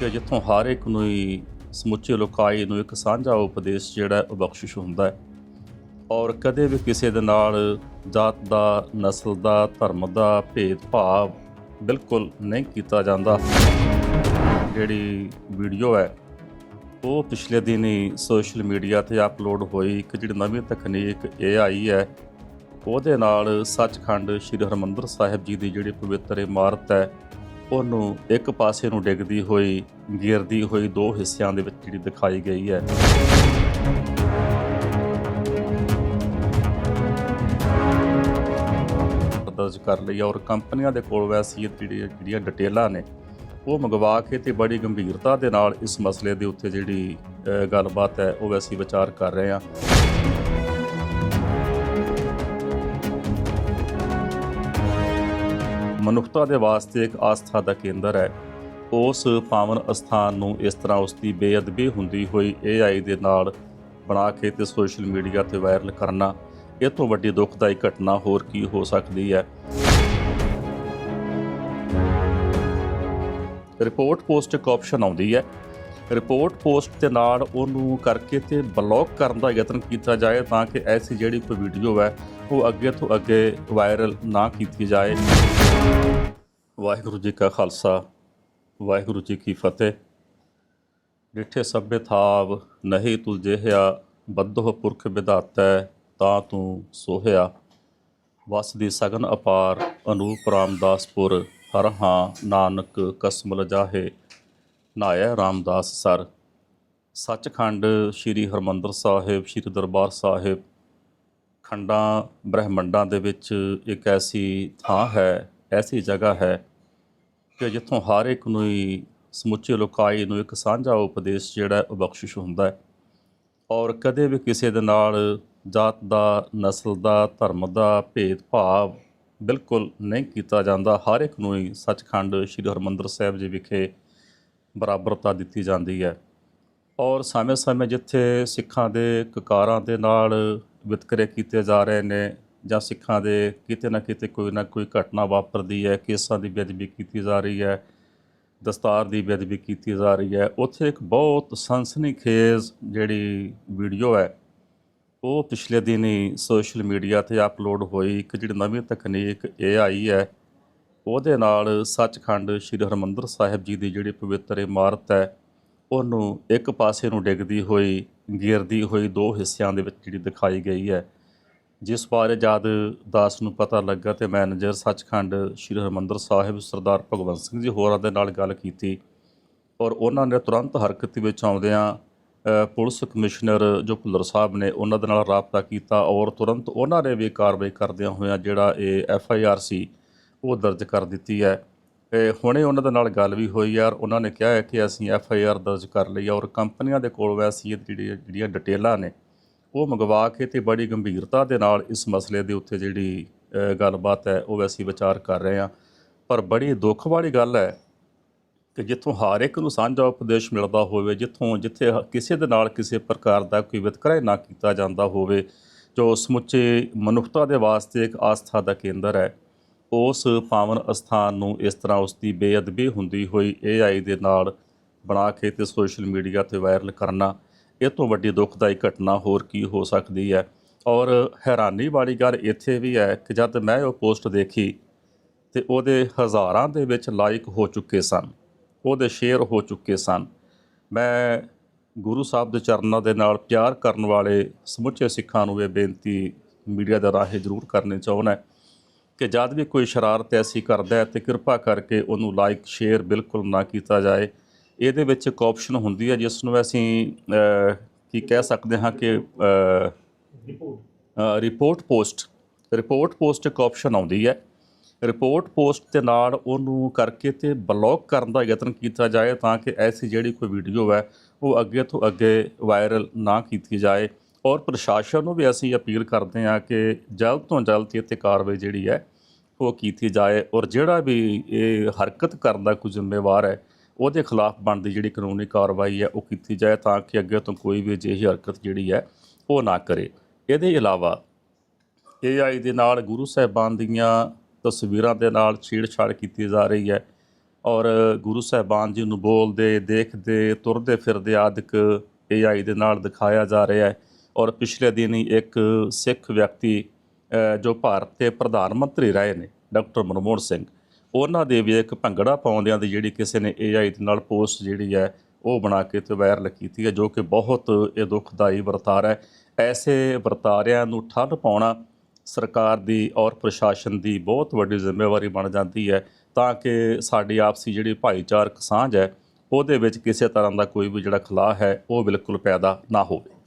ਕਿ ਜਿੱਥੋਂ ਹਰ ਇੱਕ ਨੂੰ ਹੀ ਸਮੁੱਚੇ ਲੋਕਾਈ ਨੂੰ ਇੱਕ ਸਾਂਝਾ ਉਪਦੇਸ਼ ਜਿਹੜਾ ਉਹ ਬਖਸ਼ਿਸ਼ ਹੁੰਦਾ ਹੈ। ਔਰ ਕਦੇ ਵੀ ਕਿਸੇ ਦੇ ਨਾਲ ਜਾਤ ਦਾ, ਨਸਲ ਦਾ, ਧਰਮ ਦਾ ਭੇਦਭਾਵ ਬਿਲਕੁਲ ਨਹੀਂ ਕੀਤਾ ਜਾਂਦਾ। ਜਿਹੜੀ ਵੀਡੀਓ ਹੈ, ਉਹ ਪਿਛਲੇ ਦਿਨ ਹੀ ਸੋਸ਼ਲ ਮੀਡੀਆ ਤੇ ਅਪਲੋਡ ਹੋਈ। ਇੱਕ ਜਿਹੜੀ ਨਵੀਂ ਤਕਨੀਕ AI ਹੈ, ਉਹਦੇ ਨਾਲ ਸੱਚਖੰਡ ਸ੍ਰੀ ਹਰਮੰਦਰ ਸਾਹਿਬ ਜੀ ਦੀ ਜਿਹੜੀ ਪਵਿੱਤਰ ਇਮਾਰਤ ਹੈ ਉਹਨੂੰ ਇੱਕ ਪਾਸੇ ਨੂੰ ਡਿੱਗਦੀ ਹੋਈ, ਗਿਰਦੀ ਹੋਈ ਦੋ ਹਿੱਸਿਆਂ ਦੇ ਵਿੱਚ ਜਿਹੜੀ ਦਿਖਾਈ ਗਈ ਹੈ। ਦਰਜ ਕਰ ਲਈ ਔਰ ਕੰਪਨੀਆਂ ਦੇ ਕੋਲ ਵੈਸੀ ਇਹ ਜਿਹੜੀਆਂ ਜਿਹੜੀਆਂ ਡਿਟੇਲਾਂ ਨੇ, ਉਹ ਮੰਗਵਾ ਕੇ ਤੇ ਬੜੀ ਗੰਭੀਰਤਾ ਦੇ ਨਾਲ ਇਸ ਮਸਲੇ ਦੇ ਉੱਤੇ ਜਿਹੜੀ ਗੱਲਬਾਤ ਹੈ, ਉਹ ਵੈਸੀ ਵਿਚਾਰ ਕਰ ਰਹੇ ਹਾਂ। ਮਨੁੱਖਤਾ ਦੇ ਵਾਸਤੇ ਇੱਕ ਆਸਥਾ ਦਾ ਕੇਂਦਰ ਹੈ। ਉਸ ਪਾਵਨ ਅਸਥਾਨ ਨੂੰ ਇਸ ਤਰ੍ਹਾਂ ਉਸ ਦੀ ਬੇਅਦਬੀ ਹੁੰਦੀ ਹੋਈ AI ਦੇ ਨਾਲ ਬਣਾ ਕੇ ਤੇ ਸੋਸ਼ਲ ਮੀਡੀਆ ਤੇ ਵਾਇਰਲ ਕਰਨਾ, ਇਹ ਤੋਂ ਵੱਡੀ ਦੁਖਦਾਈ ਘਟਨਾ ਹੋਰ ਕੀ ਹੋ ਸਕਦੀ ਹੈ? ਰਿਪੋਰਟ ਪੋਸਟ ਇੱਕ ਆਪਸ਼ਨ ਆਉਂਦੀ ਹੈ। ਰਿਪੋਰਟ ਪੋਸਟ ਦੇ ਨਾਲ ਉਹਨੂੰ ਕਰਕੇ ਤੇ ਬਲੌਕ ਕਰਨ ਦਾ ਯਤਨ ਕੀਤਾ ਜਾਏ ਤਾਂ ਕਿ ਐਸੀ ਜਿਹੜੀ ਕੋਈ ਵੀਡੀਓ ਹੈ, ਉਹ ਅੱਗੇ ਤੋਂ ਅੱਗੇ ਵਾਇਰਲ ਨਾ ਕੀਤੀ ਜਾਏ। ਵਾਹਿਗੁਰੂ ਜੀ ਕਾ ਖਾਲਸਾ, ਵਾਹਿਗੁਰੂ ਜੀ ਕੀ ਫਤਿਹ। ਡਿਠੇ ਸਭੇ ਥਾਵ ਨਹੀਂ ਤੁਲ ਜਿਹਾ ਬੱਧੋ ਪੁਰਖ ਵਿਧਾਤੈ ਤਾਂ ਤੂੰ ਸੋਹਿਆ। ਵਸ ਦੀ ਸਗਨ ਅਪਾਰ ਅਨੂਪ ਰਾਮਦਾਸਪੁਰ, ਹਰ ਹਾਂ ਨਾਨਕ ਕਸਮ ਲਜਾਹੇ ਨਾਇਆ ਰਾਮਦਾਸ ਸਰ। ਸੱਚਖੰਡ ਸ੍ਰੀ ਹਰਮੰਦਰ ਸਾਹਿਬ, ਸ੍ਰੀ ਦਰਬਾਰ ਸਾਹਿਬ, ਖੰਡਾਂ ਬ੍ਰਹਿਮੰਡਾਂ ਦੇ ਵਿੱਚ ਇੱਕ ਐਸੀ ਥਾਂ ਹੈ ਐਸੀ ਜਗ੍ਹਾ ਹੈ ਕਿ ਜਿੱਥੋਂ ਹਰ ਇੱਕ ਨੂੰ ਹੀ ਸਮੁੱਚੇ ਲੋਕਾਈ ਨੂੰ ਇੱਕ ਸਾਂਝਾ ਉਪਦੇਸ਼ ਜਿਹੜਾ ਉਹ ਬਖਸ਼ਿਸ਼ ਹੁੰਦਾ ਹੈ। ਔਰ ਕਦੇ ਵੀ ਕਿਸੇ ਦੇ ਨਾਲ ਜਾਤ ਦਾ, ਨਸਲ ਦਾ, ਧਰਮ ਦਾ ਭੇਦਭਾਵ ਬਿਲਕੁਲ ਨਹੀਂ ਕੀਤਾ ਜਾਂਦਾ। ਹਰ ਇੱਕ ਨੂੰ ਹੀ ਸੱਚਖੰਡ ਸ੍ਰੀ ਹਰਮੰਦਰ ਸਾਹਿਬ ਜੀ ਵਿਖੇ ਬਰਾਬਰਤਾ ਦਿੱਤੀ ਜਾਂਦੀ ਹੈ। ਔਰ ਸਮੇਂ-ਸਮੇਂ ਜਿੱਥੇ ਸਿੱਖਾਂ ਦੇ ਕਕਾਰਾਂ ਦੇ ਨਾਲ ਵਿਤਕਰੇ ਕੀਤੇ ਜਾ ਰਹੇ ਨੇ ਜਾਂ ਸਿੱਖਾਂ ਦੇ ਕਿਤੇ ਨਾ ਕਿਤੇ ਕੋਈ ਨਾ ਕੋਈ ਘਟਨਾ ਵਾਪਰਦੀ ਹੈ, ਕੇਸਾਂ ਦੀ ਬੇਅਦਬੀ ਕੀਤੀ ਜਾ ਰਹੀ ਹੈ, ਦਸਤਾਰ ਦੀ ਬੇਅਦਬੀ ਕੀਤੀ ਜਾ ਰਹੀ ਹੈ, ਉੱਥੇ ਇੱਕ ਬਹੁਤ ਸਨਸਨੀਖੇਜ਼ ਜਿਹੜੀ ਵੀਡੀਓ ਹੈ, ਉਹ ਪਿਛਲੇ ਦਿਨੀ ਸੋਸ਼ਲ ਮੀਡੀਆ ਤੇ ਅਪਲੋਡ ਹੋਈ, ਇੱਕ ਜਿਹੜੀ ਨਵੀਂ ਤਕਨੀਕ AI ਹੈ, ਉਹਦੇ ਨਾਲ ਸੱਚਖੰਡ ਸ੍ਰੀ ਹਰਮੰਦਰ ਸਾਹਿਬ ਜੀ ਦੀ ਜਿਹੜੀ ਪਵਿੱਤਰ ਇਮਾਰਤ ਹੈ, ਉਹਨੂੰ ਇੱਕ ਪਾਸੇ ਨੂੰ ਡਿੱਗਦੀ ਹੋਈ ਗਿਰਦੀ ਹੋਈ ਦੋ ਹਿੱਸਿਆਂ ਦੇ ਵਿੱਚ ਜਿਹੜੀ ਦਿਖਾਈ ਗਈ ਹੈ ਜਿਸ ਬਾਰੇ ਜਦ ਦਾਸ ਨੂੰ ਪਤਾ ਲੱਗਾ ਤੇ ਮੈਨੇਜਰ ਸੱਚਖੰਡ ਸ੍ਰੀ ਹਰਮੰਦਰ ਸਾਹਿਬ ਸਰਦਾਰ ਭਗਵੰਤ ਸਿੰਘ ਜੀ ਹੋਰਾਂ ਦੇ ਨਾਲ ਗੱਲ ਕੀਤੀ ਔਰ ਉਹਨਾਂ ਨੇ ਤੁਰੰਤ ਹਰਕਤ ਵਿੱਚ ਆਉਂਦਿਆਂ ਪੁਲਿਸ ਕਮਿਸ਼ਨਰ ਜੋ ਭੁੱਲਰ ਸਾਹਿਬ ਨੇ ਉਹਨਾਂ ਦੇ ਨਾਲ ਰਾਬਤਾ ਕੀਤਾ ਔਰ ਤੁਰੰਤ ਉਹਨਾਂ ਨੇ ਵੀ ਕਾਰਵਾਈ ਕਰਦਿਆਂ ਹੋਇਆਂ ਜਿਹੜਾ ਇਹ ਐਫ ਆਈ ਆਰ ਸੀ ਉਹ ਦਰਜ ਕਰ ਦਿੱਤੀ ਹੈ। ਇਹ ਹੁਣੇ ਉਹਨਾਂ ਦੇ ਨਾਲ ਗੱਲ ਵੀ ਹੋਈ ਯਾਰ ਉਹਨਾਂ ਨੇ ਕਿਹਾ ਹੈ ਕਿ ਅਸੀਂ ਐਫ ਆਈ ਆਰ ਦਰਜ ਕਰ ਲਈ ਔਰ ਕੰਪਨੀਆਂ ਦੇ ਕੋਲ ਵੈਸੀ ਇਹ ਜਿਹੜੀਆਂ ਡਿਟੇਲਾਂ ਨੇ ਉਹ ਮੰਗਵਾ ਕੇ ਤੇ ਬੜੀ ਗੰਭੀਰਤਾ ਦੇ ਨਾਲ ਇਸ ਮਸਲੇ ਦੇ ਉੱਤੇ ਜਿਹੜੀ ਗੱਲਬਾਤ ਹੈ, ਉਹ ਅਸੀਂ ਵਿਚਾਰ ਕਰ ਰਹੇ ਹਾਂ। ਪਰ ਬੜੀ ਦੁੱਖ ਵਾਲੀ ਗੱਲ ਹੈ ਕਿ ਜਿੱਥੋਂ ਹਰ ਇੱਕ ਨੂੰ ਸਾਂਝਾ ਉਪਦੇਸ਼ ਮਿਲਦਾ ਹੋਵੇ, ਜਿੱਥੋਂ, ਜਿੱਥੇ ਕਿਸੇ ਦੇ ਨਾਲ ਕਿਸੇ ਪ੍ਰਕਾਰ ਦਾ ਕੋਈ ਵਿਤਕਰਾ ਨਾ ਕੀਤਾ ਜਾਂਦਾ ਹੋਵੇ, ਜੋ ਸਮੁੱਚੇ ਮਨੁੱਖਤਾ ਦੇ ਵਾਸਤੇ ਇੱਕ ਆਸਥਾ ਦਾ ਕੇਂਦਰ ਹੈ, ਉਸ ਪਾਵਨ ਅਸਥਾਨ ਨੂੰ ਇਸ ਤਰ੍ਹਾਂ ਉਸ ਦੀ ਬੇਅਦਬੀ ਹੁੰਦੀ ਹੋਈ AI ਦੇ ਨਾਲ ਬਣਾ ਕੇ ਤੇ ਸੋਸ਼ਲ ਮੀਡੀਆ ਤੇ ਵਾਇਰਲ ਕਰਨਾ ਇਹ ਤੋਂ ਵੱਡੀ ਦੁਖਦਾਈ ਘਟਨਾ ਹੋਰ ਕੀ ਹੋ ਸਕਦੀ ਹੈ? ਔਰ ਹੈਰਾਨੀ ਵਾਲੀ ਗੱਲ ਇੱਥੇ ਵੀ ਹੈ ਕਿ ਜਦ ਮੈਂ ਉਹ ਪੋਸਟ ਦੇਖੀ ਤੇ ਉਹਦੇ ਹਜ਼ਾਰਾਂ ਦੇ ਵਿੱਚ ਲਾਈਕ ਹੋ ਚੁੱਕੇ ਸਨ, ਉਹਦੇ ਸ਼ੇਅਰ ਹੋ ਚੁੱਕੇ ਸਨ। ਮੈਂ ਗੁਰੂ ਸਾਹਿਬ ਦੇ ਚਰਨਾਂ ਦੇ ਨਾਲ ਪਿਆਰ ਕਰਨ ਵਾਲੇ ਸਮੁੱਚੇ ਸਿੱਖਾਂ ਨੂੰ ਇਹ ਬੇਨਤੀ ਮੀਡੀਆ ਦੇ ਰਾਹੀਂ ਜ਼ਰੂਰ ਕਰਨੀ ਚਾਹੁੰਦਾ ਕਿ ਜਦ ਵੀ ਕੋਈ ਸ਼ਰਾਰਤ ਐਸੀ ਕਰਦਾ ਹੈ ਤੇ ਕਿਰਪਾ ਕਰਕੇ ਉਹਨੂੰ ਲਾਈਕ ਸ਼ੇਅਰ ਬਿਲਕੁਲ ਨਾ ਕੀਤਾ ਜਾਏ। ਇਹਦੇ ਵਿੱਚ ਇੱਕ ਆਪਸ਼ਨ ਹੁੰਦੀ ਹੈ ਜਿਸ ਨੂੰ ਅਸੀਂ ਕੀ ਕਹਿ ਸਕਦੇ ਹਾਂ ਕਿ ਅਹ, ਰਿਪੋਰਟ ਪੋਸਟ ਰਿਪੋਰਟ ਪੋਸਟ ਇੱਕ ਆਪਸ਼ਨ ਆਉਂਦੀ ਹੈ। ਰਿਪੋਰਟ ਪੋਸਟ ਦੇ ਨਾਲ ਉਹਨੂੰ ਕਰਕੇ ਤੇ ਬਲੌਕ ਕਰਨ ਦਾ ਯਤਨ ਕੀਤਾ ਜਾਏ ਤਾਂ ਕਿ ਐਸੀ ਜਿਹੜੀ ਕੋਈ ਵੀਡੀਓ ਹੈ ਉਹ ਅੱਗੇ ਤੋਂ ਅੱਗੇ ਵਾਇਰਲ ਨਾ ਕੀਤੀ ਜਾਏ। ਔਰ ਪ੍ਰਸ਼ਾਸਨ ਨੂੰ ਵੀ ਅਸੀਂ ਅਪੀਲ ਕਰਦੇ ਹਾਂ ਕਿ ਜਲਦ ਤੋਂ ਜਲਦ ਇਹ 'ਤੇ ਕਾਰਵਾਈ ਜਿਹੜੀ ਹੈ ਉਹ ਕੀਤੀ ਜਾਏ। ਔਰ ਜਿਹੜਾ ਵੀ ਇਹ ਹਰਕਤ ਕਰਨ ਦਾ ਕੋਈ ਜ਼ਿੰਮੇਵਾਰ ਹੈ ਉਹਦੇ ਖਿਲਾਫ ਬਣਦੀ ਜਿਹੜੀ ਕਾਨੂੰਨੀ ਕਾਰਵਾਈ ਹੈ, ਉਹ ਕੀਤੀ ਜਾਏ ਤਾਂ ਕਿ ਅੱਗੇ ਤੋਂ ਕੋਈ ਵੀ ਅਜਿਹੀ ਹਰਕਤ ਜਿਹੜੀ ਹੈ, ਉਹ ਨਾ ਕਰੇ। ਇਹਦੇ ਇਲਾਵਾ AI ਦੇ ਨਾਲ ਗੁਰੂ ਸਾਹਿਬਾਨ ਦੀਆਂ ਤਸਵੀਰਾਂ ਦੇ ਨਾਲ ਛੇੜਛਾੜ ਕੀਤੀ ਜਾ ਰਹੀ ਹੈ ਔਰ ਗੁਰੂ ਸਾਹਿਬਾਨ ਜੀ ਨੂੰ ਬੋਲਦੇ, ਦੇਖਦੇ, ਤੁਰਦੇ ਫਿਰਦੇ ਆਦਿਕ AI ਦੇ ਨਾਲ ਦਿਖਾਇਆ ਜਾ ਰਿਹਾ ਹੈ ਔਰ ਪਿਛਲੇ ਦਿਨ ਹੀ ਇੱਕ ਸਿੱਖ ਵਿਅਕਤੀ ਜੋ ਭਾਰਤ ਦੇ ਪ੍ਰਧਾਨ ਮੰਤਰੀ ਰਹੇ ਨੇ, ਡਾਕਟਰ ਮਨਮੋਹਨ ਸਿੰਘ ਉਹਨਾਂ ਦੇ ਵੀ ਇੱਕ ਭੰਗੜਾ ਪਾਉਂਦਿਆਂ ਦੀ ਜਿਹੜੀ ਕਿਸੇ ਨੇ AI ਦੇ ਨਾਲ ਪੋਸਟ ਜਿਹੜੀ ਹੈ, ਉਹ ਬਣਾ ਕੇ ਤੇ ਵਾਇਰਲ ਕੀਤੀ ਹੈ, ਜੋ ਕਿ ਬਹੁਤ ਇਹ ਦੁਖਦਾਈ ਵਰਤਾਰ ਹੈ। ਐਸੇ ਵਰਤਾਰਿਆਂ ਨੂੰ ਠੱਲ ਪਾਉਣਾ ਸਰਕਾਰ ਦੀ ਔਰ ਪ੍ਰਸ਼ਾਸਨ ਦੀ ਬਹੁਤ ਵੱਡੀ ਜ਼ਿੰਮੇਵਾਰੀ ਬਣ ਜਾਂਦੀ ਹੈ, ਤਾਂ ਕਿ ਸਾਡੀ ਆਪਸੀ ਜਿਹੜੀ ਭਾਈਚਾਰਕ ਸਾਂਝ ਹੈ, ਉਹਦੇ ਵਿੱਚ ਕਿਸੇ ਤਰ੍ਹਾਂ ਦਾ ਕੋਈ ਵੀ ਜਿਹੜਾ ਖਲਾਅ ਹੈ, ਉਹ ਬਿਲਕੁਲ ਪੈਦਾ ਨਾ ਹੋਵੇ।